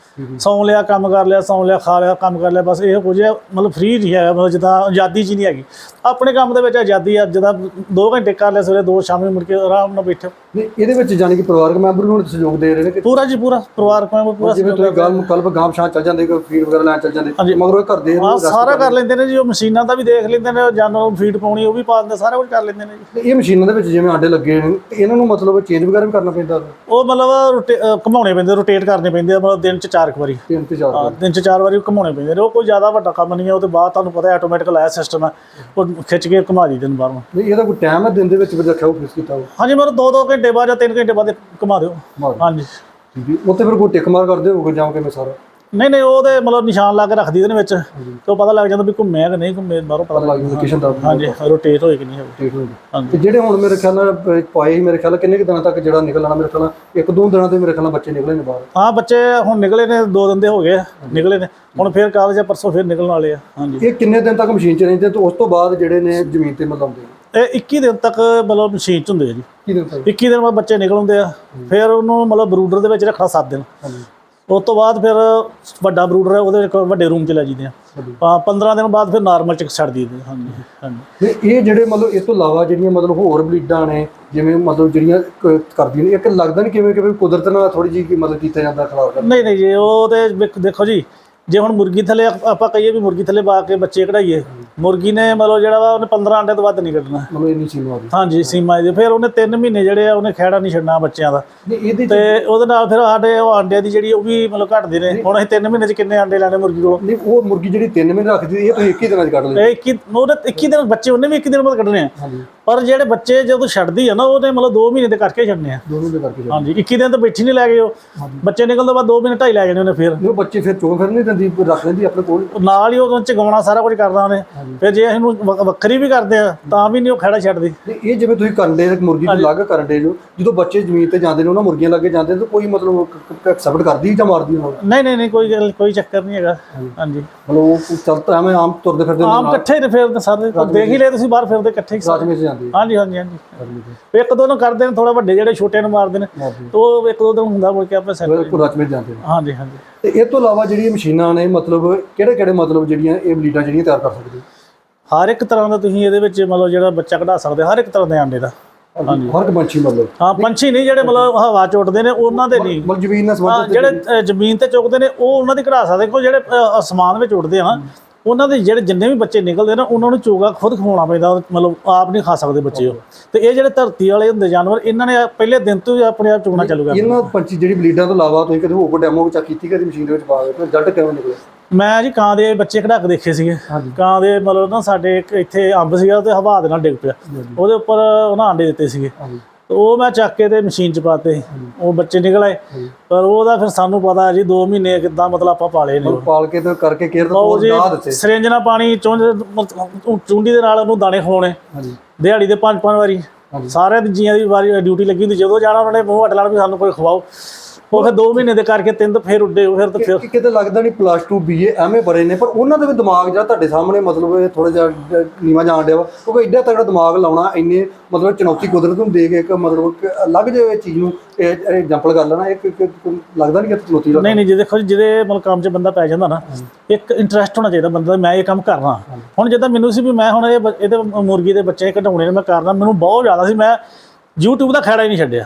ਲਿਆ ਕੰਮ ਕਰ ਲਿਆ ਸੌਂ ਲਿਆ ਖਾ ਲਿਆ ਕੰਮ ਕਰ ਲਿਆ ਬਸ ਇਹ ਕੁਝ ਹੈ। ਮਤਲਬ ਫ੍ਰੀ ਨਹੀਂ ਹੈ ਮਤਲਬ ਜਿੱਦਾਂ ਆਜ਼ਾਦੀ ਜੀ ਨਹੀਂ ਹੈਗੀ। ਆਪਣੇ ਕੰਮ ਦੇ ਵਿੱਚ ਆਜ਼ਾਦੀ ਆ ਜਿੱਦਾਂ 2 ਘੰਟੇ ਕਰ ਲਿਆ ਸਵੇਰੇ 2 ਸ਼ਾਮੀ ਮੁੜ ਕੇ ਆਰਾਮ ਨਾਲ ਬੈਠੋ। ਨਹੀਂ ਇਹਦੇ ਵਿੱਚ ਜਾਨੀ ਕਿ ਪਰਿਵਾਰਕ ਮੈਂਬਰ ਹੁਣ ਸਹਿਯੋਗ ਦੇ ਰਹੇ ਨੇ ਕਿ ਪੂਰਾ ਜੀ ਪੂਰਾ ਪਰਿਵਾਰ ਕੋਲ ਪੂਰਾ ਜਿਵੇਂ ਤੁਸੀਂ ਗੱਲ ਕਲਬ ਗਾਂਵ ਸ਼ਾਂ ਚੱਲ ਜਾਂਦੇ ਕੋਈ ਫੀਡ ਵਗੈਰਾ ਲੈਣ ਚੱਲ ਜਾਂਦੇ ਮਗਰੋਂ ਘਰ ਦੇ ਹਾਂ ਸਾਰਾ ਕਰ ਲੈਂਦੇ ਨੇ ਜੀ ਉਹ ਮਸ਼ੀਨਾਂ ਦਾ ਵੀ ਦੇਖ ਲੈਂਦੇ ਨੇ ਜਾਨੋਂ ਫੀਡ ਪਾਉਣੀ ਉਹ ਵੀ ਪਾ ਦਿੰਦੇ ਸਾਰਾ ਕੁਝ ਕਰ ਲੈਂਦੇ ਨੇ ਜੀ। ਇਹ ਮਸ਼ੀਨਾਂ ਦੇ ਵਿੱਚ ਜਿਵੇਂ ਆਂਡੇ ਲੱਗੇ ਨੇ ਇਹਨਾਂ ਨੂੰ ਮਤਲਬ ਚੇਂਜ ਵਗੈਰਾ ਵੀ ਕਰਨਾ ਪੈਂਦਾ। ਉਹ ਮਤਲਬ ਘੁਮਾਉਣੇ ਪੈਂਦੇ ਰੋਟੇਟ ਕਰਨੇ ਪੈਂਦੇ ਆ ਮਤਲਬ ਦਿਨ ਚ ਚਾਰ ਕੁ ਵਾਰੀ। ਤਿੰਨ ਤੇ ਚਾਰ ਹਾਂ, ਦਿਨ ਚ ਚਾਰ ਵਾਰੀ ਘੁਮਾਉਣੇ ਪੈਂਦੇ ਨੇ। ਉਹ ਕੋਈ ਜ਼ਿਆਦਾ ਵੱਡਾ ਕੰਮ ਨਹੀਂ ਹੈ। ਉਹਦੇ ਬਾਅਦ ਤੁਹਾਨੂੰ ਪਤਾ ਆਟੋਮੈਟਿਕ ਲਾਇਆ ਸਿਸਟਮ ਹੈ। ਉਹ ਖਿੱਚ ਕੇ ਘੁਮਾ ਦੀ ਦਿਨ ਬਾਹਰੋਂ। ਨਹੀਂ ਇਹਦਾ ਕੋਈ ਟਾਈਮ ਹੈ ਦਿਨ ਦੇ ਵਿੱਚ ਵੀ ਰੱਖਿਆ ਉਹ ਫਿਕਸ ਕੀਤਾ ਹੋ ਹਾਂਜੀ ਮੈਨੂੰ 2-2 ਘੰਟੇ ਬਾਅਦ ਜਾਂ 3 ਘੰਟੇ ਬਾਅਦ ਘੁਮਾ ਦਿਓ। ਮਾਰ ਹਾਂਜੀ। ਠੀਕ ਹੈ। ਉੱਥੇ ਫਿਰ ਕੋਈ ਟਿਕ ਮਾਰ ਕਰਦੇ ਹੋਗੇ ਜਾਂ ਕਿਵੇਂ ਸਾਰਾ? ਨਹੀਂ ਨਹੀਂ ਉਹਦੇ ਮਤਲਬ ਨਿਸ਼ਾਨ ਲਾ ਕੇ ਰੱਖਦੀ ਇਹਦੇ ਵਿੱਚ ਤੇ ਉਹ ਪਤਾ ਲੱਗ ਜਾਂਦਾ ਵੀ ਘੁੰਮਿਆ ਕਿ ਨਹੀਂ ਘੁੰਮੇ ਬਾਹਰੋਂ ਪਤਾ ਲੱਗ ਜਾਂਦਾ ਲੋਕੇਸ਼ਨ ਦਾ ਹਾਂਜੀ ਰੋਟੇਟ ਹੋਏ ਕਿ ਨਹੀਂ ਹੋਏ। ਠੀਕ ਹੋ ਹਾਂਜੀ। ਤੇ ਜਿਹੜੇ ਹੁਣ ਮੇਰੇ ਖਿਆਲ ਨਾਲ ਪਾਏ ਸੀ ਮੇਰੇ ਖਿਆਲ ਨਾਲ ਕਿੰਨੇ ਕੁ ਦਿਨਾਂ ਤੱਕ ਜਿਹੜਾ ਨਿਕਲ ਆਣਾ ਮੇਰੇ ਖਿਆਲ ਨਾਲ? ਇੱਕ ਦੋ ਦਿਨਾਂ ਤੇ ਮੇਰੇ ਖਿਆਲ ਨਾਲ ਬੱਚੇ ਨਿਕਲੇ ਨੇ ਬਾਹਰ। ਹਾਂ ਬੱਚੇ ਹੁਣ ਨਿਕਲੇ ਨੇ ਦੋ ਦਿਨ ਦੇ ਹੋ ਗਏ ਆ, ਨਿਕਲੇ ਨੇ। ਹੁਣ ਫੇਰ ਕਾਲਜ ਆ ਪਰਸੋਂ ਫੇਰ ਨਿਕਲਣ ਵਾਲੇ ਆ ਹਾਂਜੀ। ਇਹ ਕਿੰਨੇ ਦਿਨ ਤੱਕ ਮਸ਼ੀਨ 'ਚ ਰਹਿੰਦੇ ਤੇ ਉਸ ਤੋਂ ਬਾਅਦ ਜਿਹੜੇ ਨੇ ਜ਼ਮੀਨ ਤੇ ਮਲਾਉਂਦੇ ਇਹ 21 ਦਿਨ ਤੱਕ ਮਤਲਬ ਮਸ਼ੀਨ ਚ ਹੁੰਦੇ ਆ ਜੀ। ਕੀ ਦਿਨ ਤੱਕ? 21 ਦਿਨ ਬਾਅਦ ਬੱਚੇ ਨਿਕਲ ਆਉਂਦੇ ਆ। ਫਿਰ ਉਹਨੂੰ ਮਤਲਬ ਬਰੂਡਰ ਦੇ ਵਿੱਚ ਰੱਖਣਾ 7 ਦਿਨ। ਉਸ ਤੋਂ ਬਾਅਦ ਫਿਰ ਵੱਡਾ ਬਰੂਡਰ ਹੈ ਉਹਦੇ ਇੱਕ ਵੱਡੇ ਰੂਮ 'ਚ ਲੈ ਜਾਂਦੇ ਆ। ਹਾਂਜੀ। ਆ 15 ਦਿਨ ਬਾਅਦ ਫਿਰ ਨਾਰਮਲ ਚ ਛੱਡ ਦਈਦੇ ਹਾਂਜੀ ਹਾਂਜੀ। ਤੇ ਇਹ ਜਿਹੜੇ ਮਤਲਬ ਇਸ ਤੋਂ ਇਲਾਵਾ ਜਿਹੜੀਆਂ ਮਤਲਬ ਹੋਰ ਬਲੀਡਾਂ ਨੇ ਜਿਵੇਂ ਮਤਲਬ ਜਿਹੜੀਆਂ ਕ- ਕਰਦੀਆਂ ਨੇ ਇੱਕ ਲੱਗਦਾ ਨਹੀਂ ਕਿਵੇਂ ਕਿਵੇਂ ਕੁਦਰਤ ਨਾਲ ਥੋੜੀ ਜਿਹੀ ਮਤਲਬ ਕੀਤਾ ਜਾਂਦਾ ਖਿਲਾਫ ਨਹੀਂ ਨਹੀਂ ਜੀ ਉਹ ਤੇ ਵੇਖ- ਦੇਖੋ ਜੀ ਜੇ ਹੁਣ ਮੁਰਗੀ ਥੱਲੇ ਆਪ- ਕਹੀਏ ਵੀ ਮੁਰਗੀ ਥੱਲੇ ਪਾ ਕੇ ਬੱਚੇ ਕਢਾਈਏ ਮੁਰਗੀ ਨੇ ਮਤਲਬ ਜਿਹੜਾ ਵਾ ਉਹਨੇ 15 ਅੰਡੇ ਤੋਂ ਵੱਧ ਨਹੀਂ ਕੱਢਣਾ। ਮਤਲਬ ਇੰਨੀ ਸੀਮਾ ਗਈ। ਹਾਂਜੀ ਸੀਮਾ ਇਹਦੀ ਫਿਰ ਉਹਨੇ 3 ਮਹੀਨੇ ਜਿਹੜੇ ਆ ਉਹਨੇ ਖਹਿੜਾ ਨਹੀਂ ਛੱਡਣਾ ਬੱਚਿਆਂ ਦਾ। ਤੇ ਉਹਦੇ ਨਾਲ ਫਿਰ ਸਾਡੇ ਉਹ ਆਂਡਿਆਂ ਦੀ ਜਿਹੜੀ ਉਹ ਵੀ ਮਤਲਬ ਘਟਦੇ ਨੇ। ਹੁਣ ਅਸੀਂ 3 ਮਹੀਨੇ ਚ ਕਿੰਨੇ ਆਂਡੇ ਲੈਣੇ ਮੁਰਗੀ ਕੋਲੋਂ? ਨਹੀਂ ਉਹ ਮੁਰਗੀ ਜਿਹੜੀ 3 ਮਹੀਨੇ ਰੱਖਦੀ ਇਹ ਤੁਸੀਂ 21 ਦਿਨਾਂ 'ਚ ਕੱਢ ਲਈ। ਇਹ 21 ਉਹਦੇ 21 ਦਿਨ ਬੱਚੇ ਉਹਨੇ ਵੀ 21 ਦਿਨ ਬਾਅਦ ਕੱਢਣੇ ਆ। ਹਾਂਜੀ। ਪਰ ਜਿਹੜੇ ਬੱਚੇ ਜਦੋਂ ਛੱਡਦੀ ਆ ਨਾ ਉਹਨੇ ਮਤਲਬ 2 ਮਹੀਨੇ ਦੇ ਕਰਕੇ ਛੱਡਣੇ ਆ। ਦੋਨੋਂ ਦੇ ਕਰਕੇ ਹਾਂਜੀ 21 ਦਿਨ ਤਾਂ ਬੈਠੀ ਨਹੀਂ ਲੈ ਗਏ ਉਹ। ਬੱਚੇ ਨਿਕਲਣ ਤੋਂ ਬਾਅਦ 2 ਮਹੀਨੇ ਢਾਈ ਲੈ ਜਾਣੇ ਉਹਨੇ ਫਿਰ। ਉਹ ਬੱਚੇ ਫਿਰ ਚੋਂ ਫਿਰ ਨਹੀਂ ਦਿੰਦੀ ਰੱਖ ਲੈਂਦੀ ਆਪਣੇ ਕੋਲ। ਉਹ ਨਾਲ ਹੀ ਉਹਦੇ ਚ ਗਾਉਣਾ ਸਾਰਾ ਕੁਝ ਕਰਦਾ ਉਹਨੇ। ਫਿਰ ਜੇ ਅਸੀਂ ਵੱਖਰੀ ਵੀ ਕਰਦੇ ਆ ਤਾਂ ਵੀ ਨਹੀਂ ਉਹ ਖੜਾ ਛੱਡਦੀ। ਤੇ ਇਹ ਜਿਵੇਂ ਤੁਸੀਂ ਕਰਨ ਦੇ ਮੁਰਗੀ ਤੋਂ ਅਲੱਗ ਕਰਨ ਦੇ ਜੋ ਜਦੋਂ ਬੱਚੇ ਜ਼ਮੀਨ ਤੇ ਜਾਂਦੇ ਨੇ ਉਹਨਾਂ ਮੁਰਗੀਆਂ ਲੱਗੇ ਜਾਂਦੇ ਨੇ ਤਾਂ ਕੋਈ ਮਤਲਬ ਐਕਸੈਪਟ ਕਰਦੀ ਜਾਂ ਮਾਰਦੀ ਉਹਨਾਂ ਨੂੰ? ਨਹੀਂ ਨਹੀਂ ਨਹੀਂ ਕੋਈ ਗੱਲ ਕੋਈ ਚੱਕਰ ਨਹੀਂ ਹੈਗਾ। ਹਾਂਜੀ। ਮਤਲਬ ਉਹ ਚੱਲਦਾ ਐਵੇਂ ਆਮ ਤੁਰਦੇ ਫਿਰਦੇ ਨੇ ਆਮ ਇਕੱਠੇ ਨੇ ਫਿਰਦੇ ਸਾਰੇ ਦੇਖ ਹੀ ਲਏ ਤੁਸੀਂ ਬਾਹਰ ਫਿਰਦੇ ਇਕੱਠੇ ਹੀ ਸਾਰੇ। ਰਾਜਮੇ 'ਚ ਜਾਂਦੇ ਹਾਂਜੀ ਹਾਂਜੀ ਹਾਂਜੀ। ਇੱਕ ਦੋ ਨੂੰ ਕਰਦੇ ਨੇ ਥੋੜਾ ਵੱਡੇ ਜਿਹੜੇ ਛੋਟੇ ਨੂੰ ਮਾਰਦੇ ਨੇ ਉਹ ਇੱਕ ਦੋ ਦਿਨ ਹੁੰਦਾ ਮੁੜ ਕੇ ਆਪੇ ਸੈੱਟ ਬਿਲਕੁਲ ਰਾਜਮੇ 'ਚ ਜਾਂਦੇ ਨੇ। ਹਾਂਜੀ ਹਾਂਜੀ। ਤੇ ਇਹ ਤੋਂ ਇਲਾਵਾ ਜਿਹੜੀਆਂ ਮਸ਼ੀਨਾਂ ਨੇ ਮਤਲਬ ਕਿਹੜੇ ਕਿਹੜੇ ਮਤਲਬ ਜਿਹੜੀਆਂ ਇਹ ਬਲੀਡਾਂ ਜਿਹੜੀਆਂ ਤਿਆਰ ਕਰ ਸਕਦੇ? ਹਰ ਇੱਕ ਤਰ੍ਹਾਂ ਦਾ ਤੁਸੀਂ ਇਹਦੇ ਵਿੱਚ ਮਤਲਬ ਜਿਹੜਾ ਬੱਚਾ ਕਢਾ ਸਕਦੇ ਹਰ ਇੱਕ ਤਰ੍ਹਾਂ ਦੇ ਆਂਡੇ ਦਾ। ਹਰ ਇੱਕ ਪੰਛੀ ਮਤਲਬ? ਹਾਂ ਪੰਛੀ ਨਹੀਂ ਜਿਹੜੇ ਮਤਲਬ ਹਵਾ ਚ ਉੱਡਦੇ ਨੇ ਉਹਨਾਂ ਦੇ ਨਹੀਂ। ਮਤਲਬ ਜ਼ਮੀਨ ਨਾਲ ਸੰਬੰਧਿਤ ਜਿਹੜੇ ਜ਼ਮੀਨ ਤੇ ਚੁੱਕਦੇ ਨੇ ਉਹ ਉਹਨਾਂ ਦੀ ਕਢਾ ਸਕਦੇ ਕੋਈ ਜਿਹੜੇ ਅਸਮਾਨ ਵਿੱਚ ਉੱਡਦੇ ਆ ਉਹਨਾਂ ਦੇ ਜਿਹੜੇ ਜਿੰਨੇ ਵੀ ਬੱਚੇ ਨਿਕਲਦੇ ਨਾ ਉਹਨਾਂ ਨੂੰ ਚੋਗਾ ਖੁਦ ਖਵਾਉਣਾ ਪੈਂਦਾ ਮਤਲਬ ਆਪ ਨਹੀਂ ਖਾ ਸਕਦੇ ਬੱਚੇ ਉਹ। ਤੇ ਇਹ ਜਿਹੜੇ ਧਰਤੀ ਵਾਲੇ ਹੁੰਦੇ ਜਾਨਵਰ ਇਹਨਾਂ ਨੇ ਪਹਿਲੇ ਦਿਨ ਤੋਂ ਹੀ ਆਪਣੇ ਆਪ ਚੁਗਣਾ ਚਾਲੂ ਕਰ ਦਿੱਤਾ। ਇਹਨਾਂ ਪੰਛੀ ਜਿਹੜੀ ਬਲੀਡਾਂ ਤੋਂ ਇਲਾਵਾ ਤੁਸੀਂ ਕਦੇ ਹੋਰ ਡੈਮੋ ਵਿੱਚ ਕੀਤੀ ਕਦੀ ਮਸ਼ੀਨ ਦੇ ਵਿੱਚ ਪਾ ਕੇ ਜੱਟ ਕਿਵੇਂ ਨਿਕਲੇ? ਮੈਂ ਜੀ ਕਾਂ ਦੇ ਬੱਚੇ ਕਢਾ ਕੇ ਦੇਖੇ ਸੀਗੇ। ਕਾਂ ਦੇ ਮਤਲਬ ਨਾ ਸਾਡੇ ਇੱਥੇ ਅੰਬ ਸੀਗਾ ਤੇ ਹਵਾ ਦੇ ਨਾਲ ਡਿੱਗ ਪਿਆ। ਉਹਦੇ ਉੱਪਰ ਉਹਨਾਂ ਆਂਡੇ ਦਿੱਤੇ ਸੀਗੇ। ਉਹ ਮੈਂ ਚੱਕ ਕੇ ਤੇ ਮਸ਼ੀਨ 'ਚ ਪਾਤੇ। ਉਹ ਬੱਚੇ ਨਿਕਲ ਆਏ। ਪਰ ਉਹਦਾ ਫਿਰ ਸਾਨੂੰ ਪਤਾ ਜੀ 2 ਮਹੀਨੇ ਕਿੱਦਾਂ ਮਤਲਬ ਆਪਾਂ ਪਾਲੇ ਨੇ। ਪਾਲ ਕੇ ਤੇ ਕਰਕੇ ਕੇਅਰ ਦਾ ਉਹ ਕੋਲ ਜੀ ਲਾ ਦਿੱਤੇ। ਸਿਰਿੰਜ ਨਾਲ ਪਾਣੀ ਚੁੰਝ ਚੁੰਡੀ ਦੇ ਨਾਲ ਉਹਨੂੰ ਦਾਣੇ ਖਵਾਉਣੇ। ਹਾਂਜੀ। ਦਿਹਾੜੀ ਦੇ ਪੰਜ ਪੰਜ ਵਾਰੀ ਦੀ ਜੀਆਂ ਦੀ ਵਾਰੀ ਡਿਊਟੀ ਲੱਗੀ ਹੁੰਦੀ। ਜਦੋਂ ਜਾਣਾ ਉਹਨਾਂ ਮੂੰਹ ਹਟ ਲੈਣਾ ਵੀ ਸਾਨੂੰ ਕੋਈ ਖਵਾਓ। ਉਹ ਫਿਰ 2 ਮਹੀਨੇ ਦੇ ਕਰਕੇ ਤਿੰਨ ਤਾਂ ਫਿਰ ਉੱਡੇ ਫਿਰ ਤਾਂ ਫਿਰ ਕਿ ਕਿਤੇ ਲੱਗਦਾ ਨਹੀਂ ਪਲੱਸ 2 ਬੀਏ ਐਮਏ ਬੜੇ ਨੇ ਪਰ ਉਹਨਾਂ ਦੇ ਵੀ ਦਿਮਾਗ ਜਿਹੜਾ ਤੁਹਾਡੇ ਸਾਹਮਣੇ ਮਤਲਬ ਇਹ ਥੋੜਾ ਜਿਹਾ ਨੀਵਾਂ ਜਾਣ ਡਿਆ ਵਾ। ਕਿਉਂਕਿ ਐਡਾ ਤਗੜਾ ਦਿਮਾਗ ਲਾਉਣਾ ਇੰਨੇ ਮਤਲਬ ਚੁਣੌਤੀ ਕੁਦਰਤ ਨੂੰ ਦੇ ਕੇ ਇੱਕ ਮਤਲਬ ਇੱਕ ਅਲੱਗ ਜਿਹੇ ਚੀਜ਼ ਨੂੰ ਐਗਜ਼ਾਮਪਲ ਕਰ ਲੈਣਾ ਇੱਕ- ਇੱਕ ਲੱਗਦਾ ਨਹੀਂ ਕਿ ਚੁਣੌਤੀ ਨਹੀਂ ਨਹੀਂ ਜੇ ਦੇਖੋ ਜੀ, ਜਿਹਦੇ ਮਤਲਬ ਕੰਮ 'ਚ ਬੰਦਾ ਪੈ ਜਾਂਦਾ ਨਾ ਇੱਕ ਇੰਟਰਸਟ ਹੋਣਾ ਚਾਹੀਦਾ ਬੰਦਾ ਦਾ, ਮੈਂ ਇਹ ਕੰਮ ਕਰਨਾ ਹੁਣ ਜਿੱਦਾਂ ਮੈਨੂੰ ਸੀ ਵੀ ਮੈਂ ਹੁਣ ਇਹ ਬ- ਇਹਦੇ ਮੁਰਗੀ ਦੇ ਬੱਚੇ ਕਢਾਉਣੇ ਨੇ ਮੈਂ ਕਰਨਾ ਮੈਨੂੰ ਬਹੁਤ ਜ਼ਿਆਦਾ ਸੀ ਮੈਂ YouTube ਦਾ ਖੜਾ ਹੀ ਨਹੀਂ ਛੱਡਿਆ।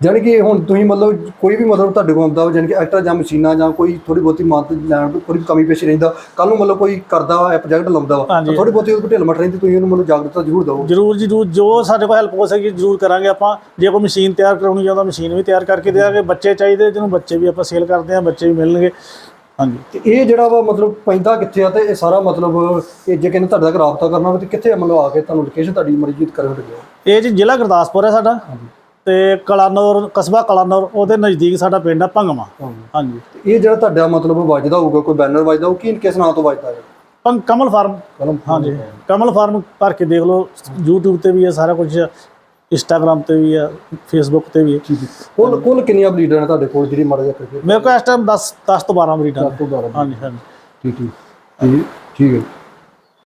ਜਾਣੀ ਕਿ ਹੁਣ ਤੁਸੀਂ ਮਤਲਬ ਕੋਈ ਵੀ ਮਤਲਬ ਤੁਹਾਡੇ ਕੋਲ ਆਉਂਦਾ ਜਾਣੀ ਕਿ ਐਕਟਰ ਜਾਂ ਮਸ਼ੀਨਾਂ ਜਾਂ ਕੋਈ ਥੋੜੀ ਬਹੁਤੀ ਮਦਦ ਲੈਣ ਕੋਈ ਕੋਈ ਕਮੀ ਪੇਸ਼ ਰਹਿੰਦਾ ਕੱਲ ਨੂੰ ਮਤਲਬ ਕੋਈ ਕਰਦਾ ਵਾ ਪ੍ਰੋਜੈਕਟ ਲਾਉਂਦਾ ਵਾ ਹਾਂਜੀ। ਥੋੜੀ ਬਹੁਤੀ ਉਹਦੇ ਢਿੱਲ ਮਟ ਰਹਿੰਦੀ ਤੁਸੀਂ ਉਹਨੂੰ ਮਤਲਬ ਜਾਗਰੂਕਤਾ ਜ਼ਰੂਰ ਦਿਓ। ਜਰੂਰ ਜੀ ਜਰੂਰ ਜੋ ਸਾਡੇ ਕੋਲ ਹੈਲਪ ਹੋ ਸਕੇ ਜਰੂਰ ਕਰਾਂਗੇ ਆਪਾਂ। ਜੇ ਕੋਈ ਮਸ਼ੀਨ ਤਿਆਰ ਕਰਾਉਣੀ ਚਾਹੁੰਦਾ ਮਸ਼ੀਨ ਵੀ ਤਿਆਰ ਕਰਕੇ ਦੇਵਾਂਗੇ ਬੱਚੇ ਚਾਹੀਦੇ ਜਿਹਨੂੰ ਬੱਚੇ ਵੀ ਆਪਾਂ ਸੇਲ ਕਰਦੇ ਹਾਂ ਬੱਚੇ ਵੀ ਮਿਲਣਗੇ। ਹਾਂਜੀ। ਤੇ ਇਹ ਜਿਹੜਾ ਵਾ ਮਤਲਬ ਪੈਂਦਾ ਕਿੱਥੇ ਆ ਤੇ ਇਹ ਸਾਰਾ ਮਤਲਬ ਇਹ ਜੇ ਕਹਿੰਦੇ ਤੁਹਾਡੇ ਤੱਕ ਰਾਬਤਾ ਕਰਨਾ ਹੋਵੇ ਤੇ ਕਿੱਥੇ ਮਤਲਬ ਆ ਕੇ ਤੁਹਾਨੂੰ ਲੋਕੇਸ਼ਨ ਤੁਹਾਡੀ ਮਰਜ਼ੀ ਕਰਨ ਲੱਗੇ ਇਹ ਜੀ ਜ਼ਿਲ੍ਹਾ ਗੁਰਦਾਸਪੁਰ ਹੈ ਸਾਡਾ। ਤੇ ਕਲਾਨੌਰ ਕਸਬਾ ਕਲਾਨੌਰ ਉਹਦੇ ਨਜ਼ਦੀਕ ਸਾਡਾ ਪਿੰਡ ਆ ਭੰਗਵਾ ਹਾਂਜੀ। ਇਹ ਜਿਹੜਾ ਤੁਹਾਡਾ ਮਤਲਬ ਵੱਜਦਾ ਹੋਊਗਾ ਕੋਈ ਬੈਨਰ ਵੱਜਦਾ ਉਹ ਕੀ ਕਿਸ ਨਾਂ ਤੋਂ ਵੱਜਦਾ ਹੈ ਭੰਗ ਕਮਲ ਫਾਰਮ। ਹਾਂਜੀ। ਕਮਲ ਫਾਰਮ ਭਰ ਕੇ ਦੇਖ ਲਓ YouTube ਤੇ ਵੀ ਹੈ ਸਾਰਾ ਕੁਝ ਇੰਸਟਾਗ੍ਰam ਤੇ ਵੀ ਹੈ Facebook ਤੇ ਵੀ ਕੁੱਲ ਕੁੱਲ ਕਿੰਨੀਆਂ ਬਲੀਡਰ ਨੇ ਤੁਹਾਡੇ ਕੋਲ ਜਿਹੜੀ ਮਰ ਜਾ ਕਰਕੇ? ਮੇਰੇ ਕੋਲ ਇਸ ਟਾਈਮ 10 10 ਤੋਂ 12 ਮਰੀਜ਼ਾਂ ਨੇ। ਤੋਂ ਬਾਰਾਂ ਹਾਂਜੀ ਹਾਂਜੀ। ਠੀਕ ਠੀਕ। ਠੀਕ ਹੈ।